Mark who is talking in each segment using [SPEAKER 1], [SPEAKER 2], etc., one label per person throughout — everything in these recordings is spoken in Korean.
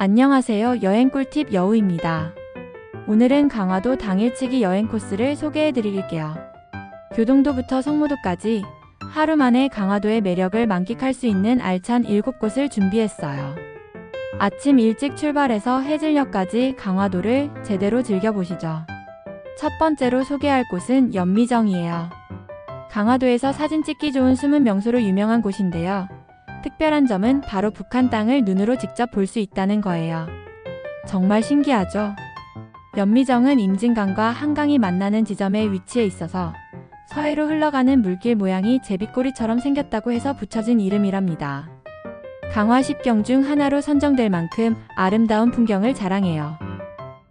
[SPEAKER 1] 안녕하세요. 여행 꿀팁 여우입니다. 오늘은 강화도 당일치기 여행 코스를 소개해 드릴게요. 교동도부터 성무도까지 하루 만에 강화도의 매력을 만끽할 수 있는 알찬 7곳을 준비했어요. 아침 일찍 출발해서 해질녘까지 강화도를 제대로 즐겨보시죠. 첫 번째로 소개할 곳은 연미정이에요. 강화도에서 사진 찍기 좋은 숨은 명소로 유명한 곳인데요. 특별한 점은 바로 북한 땅을 눈으로 직접 볼 수 있다는 거예요. 정말 신기하죠? 연미정은 임진강과 한강이 만나는 지점에 위치해 있어서 서해로 흘러가는 물길 모양이 제비꼬리처럼 생겼다고 해서 붙여진 이름이랍니다. 강화 10경 중 하나로 선정될 만큼 아름다운 풍경을 자랑해요.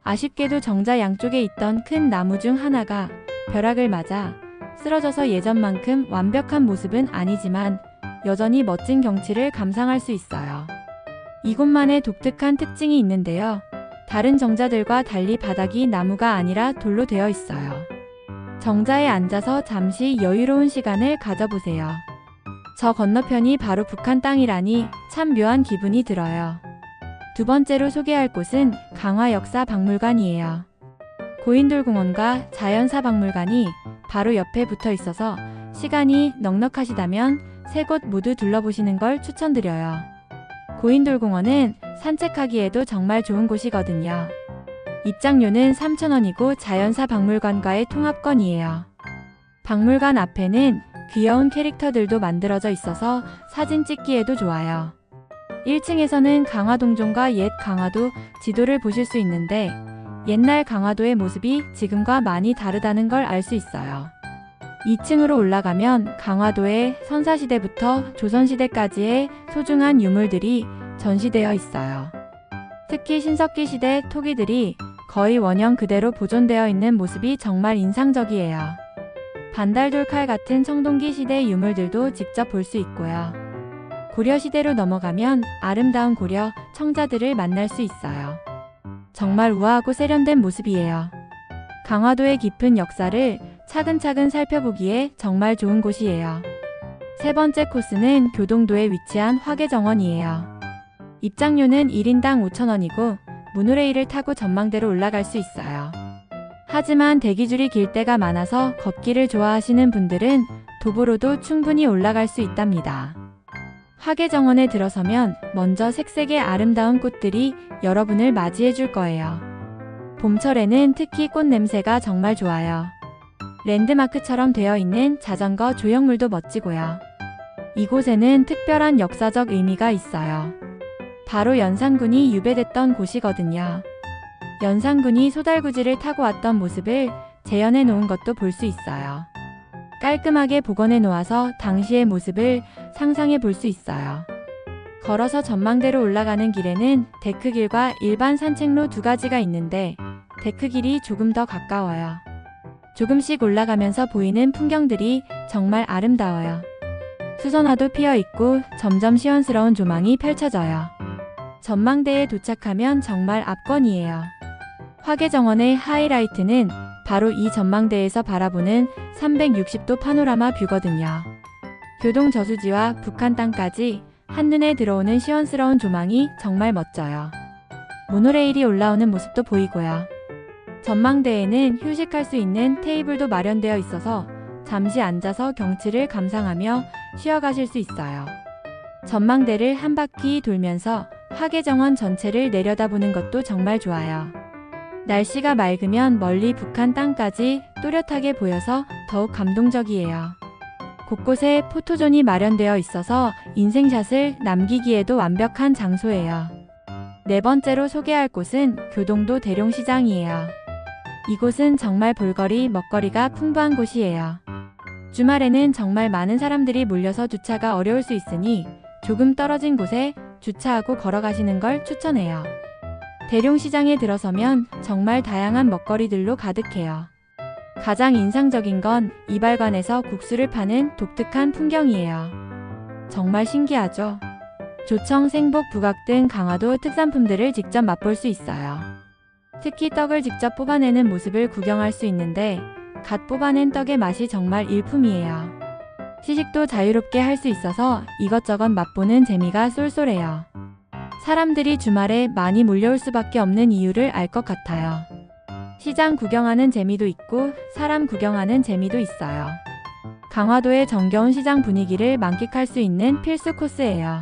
[SPEAKER 1] 아쉽게도 정자 양쪽에 있던 큰 나무 중 하나가 벼락을 맞아 쓰러져서 예전만큼 완벽한 모습은 아니지만 여전히 멋진 경치를 감상할 수 있어요. 이곳만의 독특한 특징이 있는데요. 다른 정자들과 달리 바닥이 나무가 아니라 돌로 되어 있어요. 정자에 앉아서 잠시 여유로운 시간을 가져보세요. 저 건너편이 바로 북한 땅이라니 참 묘한 기분이 들어요. 두 번째로 소개할 곳은 강화 역사 박물관이에요. 고인돌공원과 자연사 박물관이 바로 옆에 붙어 있어서 시간이 넉넉하시다면 세 곳 모두 둘러보시는 걸 추천드려요. 고인돌공원은 산책하기에도 정말 좋은 곳이거든요. 입장료는 3,000원이고 자연사 박물관과의 통합권이에요. 박물관 앞에는 귀여운 캐릭터들도 만들어져 있어서 사진 찍기에도 좋아요. 1층에서는 강화동종과 옛 강화도 지도를 보실 수 있는데 옛날 강화도의 모습이 지금과 많이 다르다는 걸 알 수 있어요. 2층으로 올라가면 강화도의 선사시대부터 조선시대까지의 소중한 유물들이 전시되어 있어요. 특히 신석기 시대 토기들이 거의 원형 그대로 보존되어 있는 모습이 정말 인상적이에요. 반달돌칼 같은 청동기 시대 유물들도 직접 볼 수 있고요. 고려 시대로 넘어가면 아름다운 고려 청자들을 만날 수 있어요. 정말 우아하고 세련된 모습이에요. 강화도의 깊은 역사를 차근차근 살펴보기에 정말 좋은 곳이에요. 세 번째 코스는 교동도에 위치한 화계정원이에요. 입장료는 1인당 5,000원이고 모노레일을 타고 전망대로 올라갈 수 있어요. 하지만 대기줄이 길 때가 많아서 걷기를 좋아하시는 분들은 도보로도 충분히 올라갈 수 있답니다. 화계정원에 들어서면 먼저 색색의 아름다운 꽃들이 여러분을 맞이해 줄 거예요. 봄철에는 특히 꽃 냄새가 정말 좋아요. 랜드마크처럼 되어 있는 자전거 조형물도 멋지고요. 이곳에는 특별한 역사적 의미가 있어요. 바로 연산군이 유배됐던 곳이거든요. 연산군이 소달구지를 타고 왔던 모습을 재현해 놓은 것도 볼 수 있어요. 깔끔하게 복원해 놓아서 당시의 모습을 상상해 볼 수 있어요. 걸어서 전망대로 올라가는 길에는 데크길과 일반 산책로 두 가지가 있는데 데크길이 조금 더 가까워요. 조금씩 올라가면서 보이는 풍경들이 정말 아름다워요. 수선화도 피어 있고 점점 시원스러운 조망이 펼쳐져요. 전망대에 도착하면 정말 압권이에요. 화계정원의 하이라이트는 바로 이 전망대에서 바라보는 360도 파노라마 뷰거든요. 교동 저수지와 북한 땅까지 한눈에 들어오는 시원스러운 조망이 정말 멋져요. 모노레일이 올라오는 모습도 보이고요. 전망대에는 휴식할 수 있는 테이블도 마련되어 있어서 잠시 앉아서 경치를 감상하며 쉬어가실 수 있어요. 전망대를 한 바퀴 돌면서 화계정원 전체를 내려다보는 것도 정말 좋아요. 날씨가 맑으면 멀리 북한 땅까지 또렷하게 보여서 더욱 감동적이에요. 곳곳에 포토존이 마련되어 있어서 인생샷을 남기기에도 완벽한 장소예요. 네 번째로 소개할 곳은 교동도 대룡시장이에요. 이곳은 정말 볼거리, 먹거리가 풍부한 곳이에요. 주말에는 정말 많은 사람들이 몰려서 주차가 어려울 수 있으니 조금 떨어진 곳에 주차하고 걸어가시는 걸 추천해요. 대룡시장에 들어서면 정말 다양한 먹거리들로 가득해요. 가장 인상적인 건 이발관에서 국수를 파는 독특한 풍경이에요. 정말 신기하죠? 조청, 생복, 부각 등 강화도 특산품들을 직접 맛볼 수 있어요. 특히 떡을 직접 뽑아내는 모습을 구경할 수 있는데 갓 뽑아낸 떡의 맛이 정말 일품이에요. 시식도 자유롭게 할 수 있어서 이것저것 맛보는 재미가 쏠쏠해요. 사람들이 주말에 많이 몰려올 수밖에 없는 이유를 알 것 같아요. 시장 구경하는 재미도 있고 사람 구경하는 재미도 있어요. 강화도의 정겨운 시장 분위기를 만끽할 수 있는 필수 코스예요.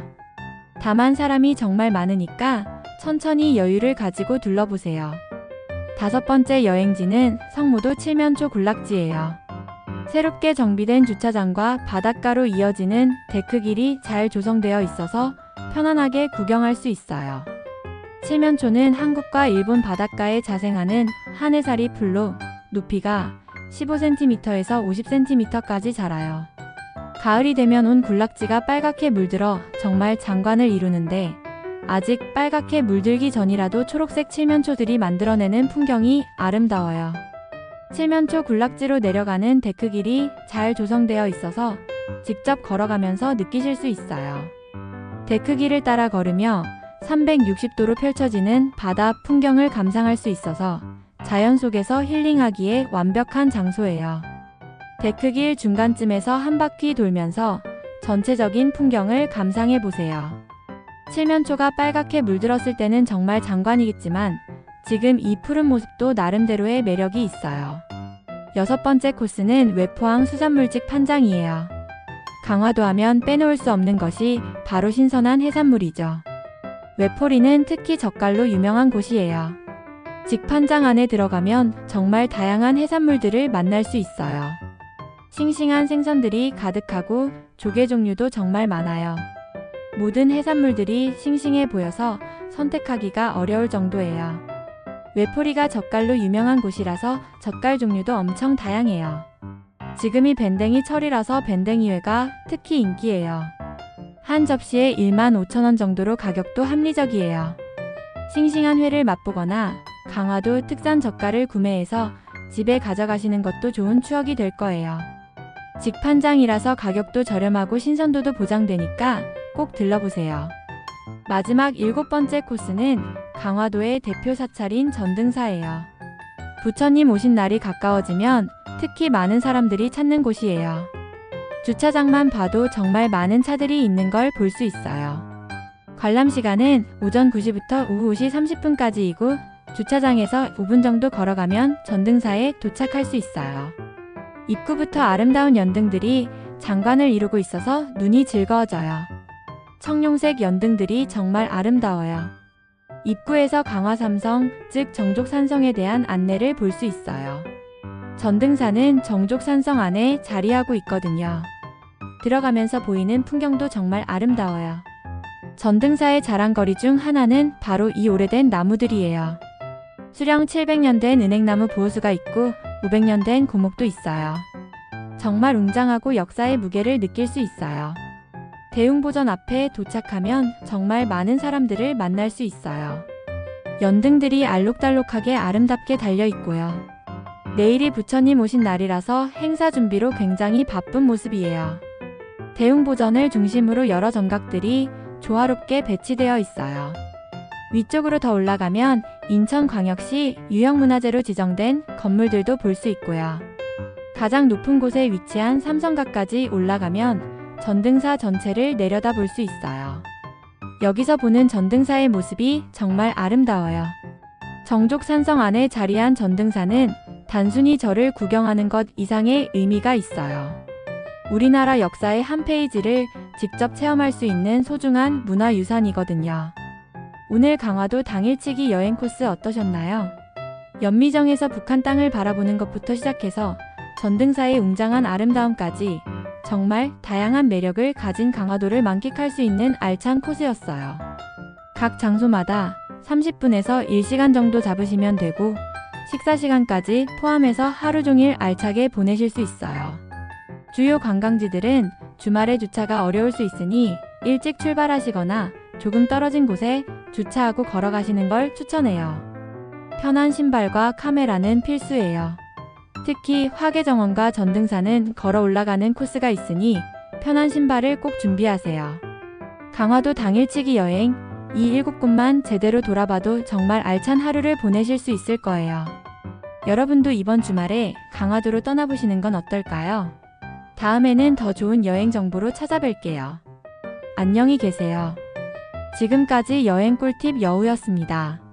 [SPEAKER 1] 다만 사람이 정말 많으니까 천천히 여유를 가지고 둘러보세요. 다섯 번째 여행지는 성무도 칠면초 군락지예요. 새롭게 정비된 주차장과 바닷가로 이어지는 데크길이 잘 조성되어 있어서 편안하게 구경할 수 있어요. 칠면초는 한국과 일본 바닷가에 자생하는 한해살이 풀로 높이가 15cm에서 50cm까지 자라요. 가을이 되면 온 군락지가 빨갛게 물들어 정말 장관을 이루는데 아직 빨갛게 물들기 전이라도 초록색 칠면초들이 만들어내는 풍경이 아름다워요. 칠면초 군락지로 내려가는 데크 길이 잘 조성되어 있어서 직접 걸어가면서 느끼실 수 있어요. 데크 길을 따라 걸으며 360도로 펼쳐지는 바다 풍경을 감상할 수 있어서 자연 속에서 힐링하기에 완벽한 장소예요. 데크길 중간쯤에서 한 바퀴 돌면서 전체적인 풍경을 감상해 보세요. 칠면초가 빨갛게 물들었을 때는 정말 장관이겠지만 지금 이 푸른 모습도 나름대로의 매력이 있어요. 여섯 번째 코스는 외포항 수산물직 판장이에요. 강화도 하면 빼놓을 수 없는 것이 바로 신선한 해산물이죠. 외포리는 특히 젓갈로 유명한 곳이에요. 직판장 안에 들어가면 정말 다양한 해산물들을 만날 수 있어요. 싱싱한 생선들이 가득하고 조개 종류도 정말 많아요. 모든 해산물들이 싱싱해 보여서 선택하기가 어려울 정도예요. 외포리가 젓갈로 유명한 곳이라서 젓갈 종류도 엄청 다양해요. 지금이 밴댕이 철이라서 밴댕이회가 특히 인기예요. 한 접시에 1만 5천 원 정도로 가격도 합리적이에요. 싱싱한 회를 맛보거나 강화도 특산 젓갈을 구매해서 집에 가져가시는 것도 좋은 추억이 될 거예요. 직판장이라서 가격도 저렴하고 신선도도 보장되니까 꼭 들러보세요. 마지막 일곱 번째 코스는 강화도의 대표 사찰인 전등사예요. 부처님 오신 날이 가까워지면 특히 많은 사람들이 찾는 곳이에요. 주차장만 봐도 정말 많은 차들이 있는 걸 볼 수 있어요. 관람 시간은 오전 9시부터 오후 5시 30분까지이고 주차장에서 5분 정도 걸어가면 전등사에 도착할 수 있어요. 입구부터 아름다운 연등들이 장관을 이루고 있어서 눈이 즐거워져요. 청룡색 연등들이 정말 아름다워요. 입구에서 강화삼성, 즉 정족산성에 대한 안내를 볼 수 있어요. 전등산은 정족산성 안에 자리하고 있거든요. 들어가면서 보이는 풍경도 정말 아름다워요. 전등사의 자랑거리 중 하나는 바로 이 오래된 나무들이에요. 수령 700년 된 은행나무 보호수가 있고 500년 된 고목도 있어요. 정말 웅장하고 역사의 무게를 느낄 수 있어요. 대웅보전 앞에 도착하면 정말 많은 사람들을 만날 수 있어요. 연등들이 알록달록하게 아름답게 달려 있고요. 내일이 부처님 오신 날이라서 행사 준비로 굉장히 바쁜 모습이에요. 대웅보전을 중심으로 여러 정각들이 조화롭게 배치되어 있어요. 위쪽으로 더 올라가면 인천광역시 유형문화재로 지정된 건물들도 볼 수 있고요. 가장 높은 곳에 위치한 삼성각까지 올라가면 전등사 전체를 내려다 볼 수 있어요. 여기서 보는 전등사의 모습이 정말 아름다워요. 정족산성 안에 자리한 전등사는 단순히 절을 구경하는 것 이상의 의미가 있어요. 우리나라 역사의 한 페이지를 직접 체험할 수 있는 소중한 문화유산이거든요. 오늘 강화도 당일치기 여행 코스 어떠셨나요? 연미정에서 북한 땅을 바라보는 것부터 시작해서 전등사의 웅장한 아름다움까지 정말 다양한 매력을 가진 강화도를 만끽할 수 있는 알찬 코스였어요. 각 장소마다 30분에서 1시간 정도 잡으시면 되고 식사 시간까지 포함해서 하루 종일 알차게 보내실 수 있어요. 주요 관광지들은 주말에 주차가 어려울 수 있으니 일찍 출발하시거나 조금 떨어진 곳에 주차하고 걸어가시는 걸 추천해요. 편한 신발과 카메라는 필수예요. 특히 화계정원과 전등산은 걸어 올라가는 코스가 있으니 편한 신발을 꼭 준비하세요. 강화도 당일치기 여행, 이 일곱 곳만 제대로 돌아봐도 정말 알찬 하루를 보내실 수 있을 거예요. 여러분도 이번 주말에 강화도로 떠나보시는 건 어떨까요? 다음에는 더 좋은 여행 정보로 찾아뵐게요. 안녕히 계세요. 지금까지 여행 꿀팁 여우였습니다.